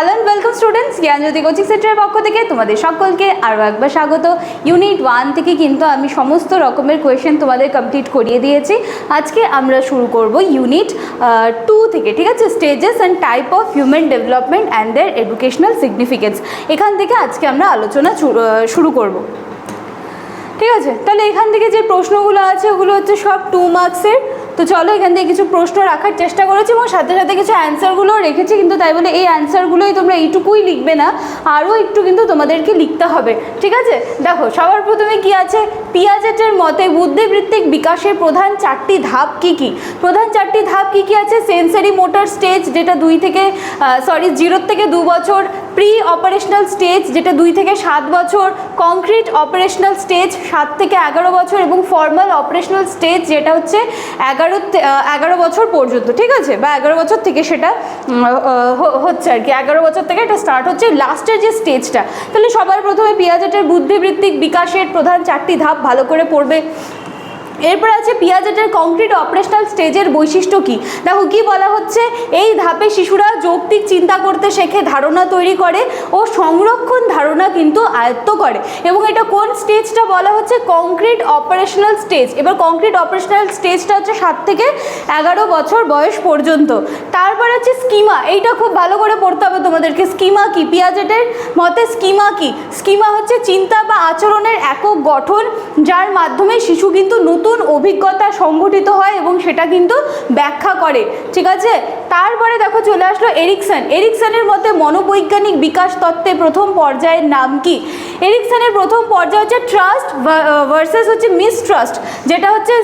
Hello and welcome students Gyanjyoti coaching সেন্টারের পক্ষ থেকে তোমাদের সকলকে আরও একবার স্বাগত। ইউনিট ওয়ান থেকে কিন্তু আমি সমস্ত রকমের কোয়েশ্চেন তোমাদের কমপ্লিট করিয়ে দিয়েছি। আজকে আমরা শুরু করব ইউনিট টু থেকে, ঠিক আছে? Stages and type of human development and their educational significance এখান থেকে আজকে আমরা আলোচনা শুরু করব। ঠিক আছে? তাহলে এখান থেকে যে প্রশ্নগুলো আছে, ওগুলো হচ্ছে সব টু মার্কসের তো চলো এখান থেকে কিছু প্রশ্ন রাখার চেষ্টা করেছি এবং সাথে সাথে কিছু অ্যান্সারগুলোও রেখেছি, কিন্তু তাই বলে এই অ্যান্সারগুলোই তোমরা এইটুকুই লিখবে না, আরও একটু কিন্তু তোমাদেরকে লিখতে হবে, ঠিক আছে? দেখো, সবার প্রথমে কি আছে? পিয়াজেটের মতে বুদ্ধিবৃত্তিক বিকাশের প্রধান চারটি ধাপ কি কি? প্রধান চারটি ধাপ কি কি আছে? সেন্সারি মোটর স্টেজ যেটা দুই থেকে সরি জিরোর থেকে দু বছর প্রি অপারেশনাল স্টেজ যেটা দুই থেকে সাত বছর কংক্রিট অপারেশনাল স্টেজ সাত থেকে এগারো বছর এবং ফর্মাল অপারেশনাল স্টেজ যেটা হচ্ছে এগারো এগারো বছর পর্যন্ত, ঠিক আছে? বা এগারো বছর থেকে সেটা হচ্ছে আর কি। এগারো বছর থেকে এটা স্টার্ট হচ্ছে লাস্টের যে স্টেজটা তাহলে সবার প্রথমে পিয়াজেটের বুদ্ধিবৃত্তিক বিকাশের প্রধান চারটি ধাপ ভালো করে পড়বে। এরপর আছে পিয়াজেটের কংক্রিট অপারেশনাল স্টেজের বৈশিষ্ট্য কি? দেখো, কি বলা হচ্ছে? এই ধাপে শিশুরা যৌক্তিক চিন্তা করতে শেখে, ধারণা তৈরি করে ও সংরক্ষণ ধারণা কিন্তু আয়ত্ত করে। এবং এটা কোন স্টেজটা বলা হচ্ছে? কংক্রিট অপারেশনাল স্টেজ এবার কংক্রিট অপারেশনাল স্টেজটা হচ্ছে সাত থেকে এগারো বছর বয়স পর্যন্ত। তারপর হচ্ছে স্কিমা এইটা খুব ভালো করে পড়তে হবে তোমাদেরকে। স্কিমা কি? পিয়াজেটের মতে স্কিমা কি? স্কিমা হচ্ছে চিন্তা বা আচরণের একক গঠন, যার মাধ্যমে শিশু কিন্তু নতুন অভিজ্ঞতা সংগঠিত হয় এবং সেটা কিন্তু ব্যাখ্যা করে। ঠিক আছে? তারপরে দেখো চলে আসলো এরিকসন। এরিকসনের মতে মনোবৈজ্ঞানিক বিকাশ তত্ত্বে প্রথম পর্যায়ের নাম কি? এরিকসনের প্রথম পর্যায় হচ্ছে ট্রাস্ট ভার্সেস হচ্ছে মিসট্রাস্ট যেটা হচ্ছে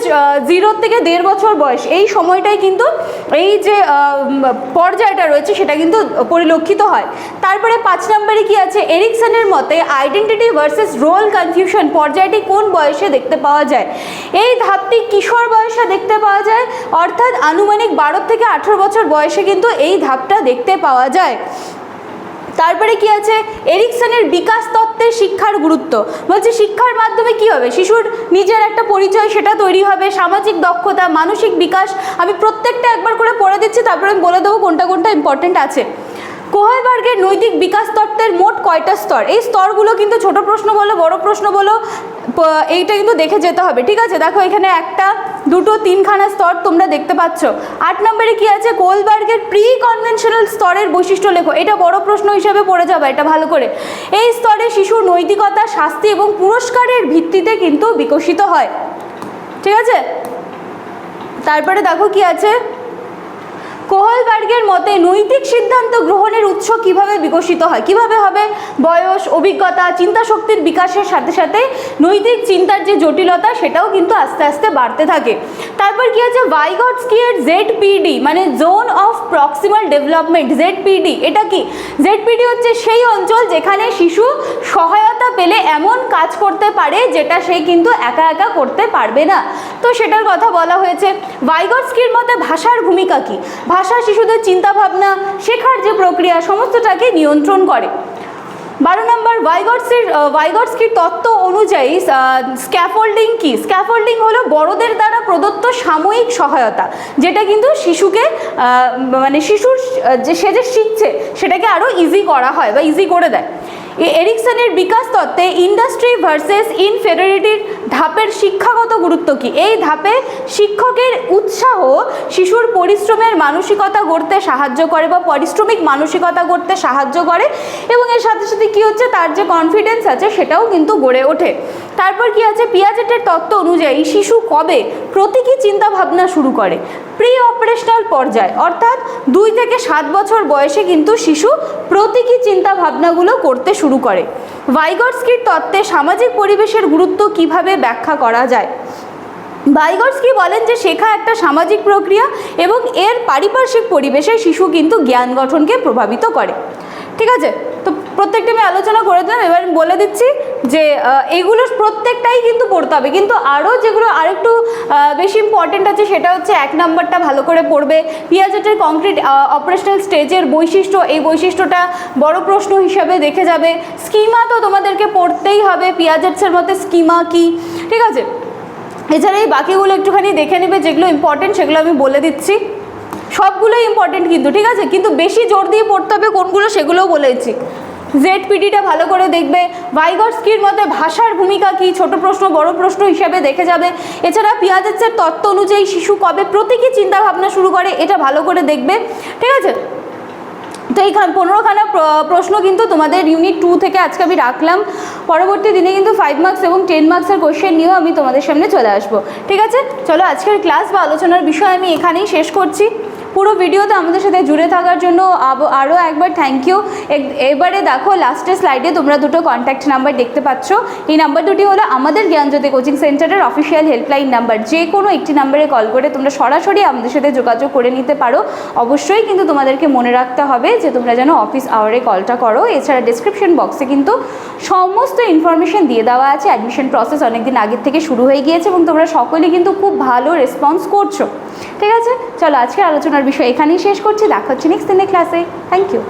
জিরো থেকে দেড় বছর বয়স। এই সময়টাই কিন্তু এই যে পর্যায়টা রয়েছে, সেটা কিন্তু পরিলক্ষিত হয়। তারপরে পাঁচ নম্বরে কি আছে? এরিকসনের মতে আইডেন্টিটি ভার্সেস রোল কনফিউশন পর্যায়টি কোন বয়সে দেখতে পাওয়া যায়? এই ধাপটি কিশোর বয়সে দেখতে পাওয়া যায়, অর্থাৎ আনুমানিক বারো থেকে আঠেরো বছর বয়সে কিন্তু এই ধাপটা দেখতে পাওয়া যায়। তারপরে কি আছে? এরিকসনের বিকাশ তত্ত্বের শিক্ষার গুরুত্ব। বলছে, শিক্ষার মাধ্যমে কি হবে? শিশুর নিজের একটা পরিচয়, সেটা তৈরি হবে, সামাজিক দক্ষতা, মানসিক বিকাশ। আমি প্রত্যেকটা একবার করে পড়ে দিচ্ছি, তারপরে আমি বলে দেবো কোনটা কোনটা ইম্পর্টেন্ট আছে। কোহলবার্গের নৈতিক বিকাশ তত্ত্বের মোট কয়টা স্তর? এই স্তরগুলো কিন্তু ছোট প্রশ্ন বলো, বড় প্রশ্ন বলো এইটা কিন্তু দেখে যেতে হবে। ঠিক আছে? দেখো এখানে একটা, দুটো, তিনখানা স্তর তোমরা দেখতে পাচ্ছ। আট নম্বরে কি আছে? কোলবার্গের প্রি কনভেনশনাল স্তরের বৈশিষ্ট্য লেখো। এটা বড় প্রশ্ন হিসেবে পড়ে যাবে, এটা ভালো করে। এই স্তরে শিশুর নৈতিকতা, শাস্তি এবং পুরস্কারের ভিত্তিতে কিন্তু বিকশিত হয়। ঠিক আছে? তারপরে দেখো কি আছে? কোহলবার্গের মতে নৈতিক সিদ্ধান্ত গ্রহণের উৎস কীভাবে বিকশিত হয়? কীভাবে হবে? বয়স, অভিজ্ঞতা চিন্তা শক্তির বিকাশের সাথে সাথে নৈতিক চিন্তার যে জটিলতা, সেটাও কিন্তু আস্তে আস্তে বাড়তে থাকে। তারপর কি আছে? ভাইগটস্কি এর জেড পিডি মানে zone of proximal development Z PD এটা কি? জেড পিডি হচ্ছে সেই অঞ্চল যেখানে শিশু সহায়তা পেলে এমন কাজ করতে পারে যেটা সে কিন্তু একা একা করতে পারবে না। তো সেটার কথা বলা হয়েছে। ভাইগটস্কির মতে ভাষার ভূমিকা কি? ভাষা শিশুদের চিন্তা ভাবনা শেখার যে প্রক্রিয়া, সমস্তটাকে নিয়ন্ত্রণ করে। বারো নম্বর ওয়াইগটসের ওয়াইগটসকির তত্ত্ব অনুযায়ী স্ক্যাফোল্ডিং কি? স্ক্যাফোল্ডিং হলো বড়দের দ্বারা প্রদত্ত সাময়িক সহায়তা, যেটা কিন্তু শিশুকে মানে শিশুর যে সে যে শিখছে, সেটাকে আরও ইজি করা হয় বা ইজি করে দেয়। এরিকসনের বিকাশ তত্ত্বে ইন্ডাস্ট্রি ভার্সেস ইনফেরিয়রিটির ধাপের শিক্ষাগত গুরুত্ব কি? এই ধাপে শিক্ষকের উৎসাহ শিশুর পরিশ্রমের মানসিকতা গড়তে সাহায্য করে বা পারিশ্রমিক মানসিকতা গড়তে সাহায্য করে এবং এর সাথে সাথে কি হচ্ছে? তার যে কনফিডেন্স আছে সেটাও কিন্তু গড়ে ওঠে। তারপর কি আছে? পিয়াজেটের তত্ত্ব অনুযায়ী শিশু কবে প্রতীকী চিন্তা ভাবনা শুরু করে? প্রি অপারেশনাল পর্যায়, অর্থাৎ দুই থেকে সাত বছর বয়সে কিন্তু শিশু প্রতীকী চিন্তাভাবনাগুলো করতে শুরু করে। ভাইগটস্কির তত্ত্বে সামাজিক পরিবেশের গুরুত্ব কীভাবে ব্যাখ্যা করা যায়? ভাইগটস্কি বলেন যে শেখা একটা সামাজিক প্রক্রিয়া এবং এর পারিপার্শ্বিক পরিবেশে শিশু কিন্তু জ্ঞান গঠনকে প্রভাবিত করে। ঠিক আছে? তো প্রত্যেকটা আমি আলোচনা করে দিলাম এবার আমি বলে দিচ্ছি যে আহ, এগুলোর প্রত্যেকটাই কিন্তু পড়তে হবে। কিন্তু আরও যেগুলো আরেকটু বেশি ইম্পর্টেন্ট আছে সেটা হচ্ছে এক নাম্বারটা ভালো করে পড়বে। পিয়াজেটের কংক্রিট অপারেশনাল স্টেজের বৈশিষ্ট্য এই বৈশিষ্ট্যটা বড় প্রশ্ন হিসাবে দেখে যাবে। স্কিমা তো তোমাদেরকে পড়তেই হবে পিয়াজেটসের মধ্যে স্কিমা কি ঠিক আছে? এছাড়া এই বাকিগুলো একটুখানি দেখে নেবে যেগুলো ইম্পর্টেন্ট সেগুলো আমি বলে দিচ্ছি। সবগুলোই ইম্পর্টেন্ট কিন্তু, ঠিক আছে? কিন্তু বেশি জোর দিয়ে পড়তে হবে কোনগুলো সেগুলোও বলেছি জেড পিডিটা ভালো করে দেখবে। ভাইগটস্কির মতে ভাষার ভূমিকা কি? ছোট প্রশ্ন, বড় প্রশ্ন হিসাবে দেখে যাবে। এছাড়া পিয়াজের তত্ত্ব অনুযায়ী শিশু কবে প্রতীকী চিন্তা ভাবনা শুরু করে, এটা ভালো করে দেখবে। ঠিক আছে? তো এইখান, পনেরোখানা প্রশ্ন কিন্তু তোমাদের ইউনিট টু থেকে আজকে আমি রাখলাম। পরবর্তী দিনে কিন্তু ফাইভ মার্কস এবং টেন মার্কসের কোশ্চেন নিয়েও আমি তোমাদের সামনে চলে আসব। ঠিক আছে? চলো, আজকের ক্লাস বা আলোচনার বিষয় আমি এখানেই শেষ করছি। পুরো ভিডিওতে আমাদের সাথে জুড়ে থাকার জন্য আরও একবার থ্যাংক ইউ এবারে দেখো লাস্টের স্লাইডে তোমরা দুটো কন্ট্যাক্ট নাম্বার দেখতে পাচ্ছ। এই নাম্বার দুটি হলো আমাদের জ্ঞানজ্যোতি কোচিং সেন্টারের অফিসিয়াল হেল্পলাইন নাম্বার যে কোনো একটি নাম্বারে কল করে তোমরা সরাসরি আমাদের সাথে যোগাযোগ করে নিতে পারো। অবশ্যই কিন্তু তোমাদেরকে মনে রাখতে হবে যে তোমরা যেন অফিস আওয়ারে কলটা করো। এছাড়া ডিসক্রিপশন বক্সে কিন্তু সমস্ত ইনফরমেশন দিয়ে দেওয়া আছে। অ্যাডমিশন প্রসেস অনেকদিন আগের থেকে শুরু হয়ে গিয়েছে এবং তোমরা সকলেই কিন্তু খুব ভালো রেসপন্স করছ। ঠিক আছে? চলো আজকের আলোচনার বিষয় এখানেই শেষ করছি। দেখা হচ্ছে নেক্সট দিনের ক্লাসে থ্যাংক ইউ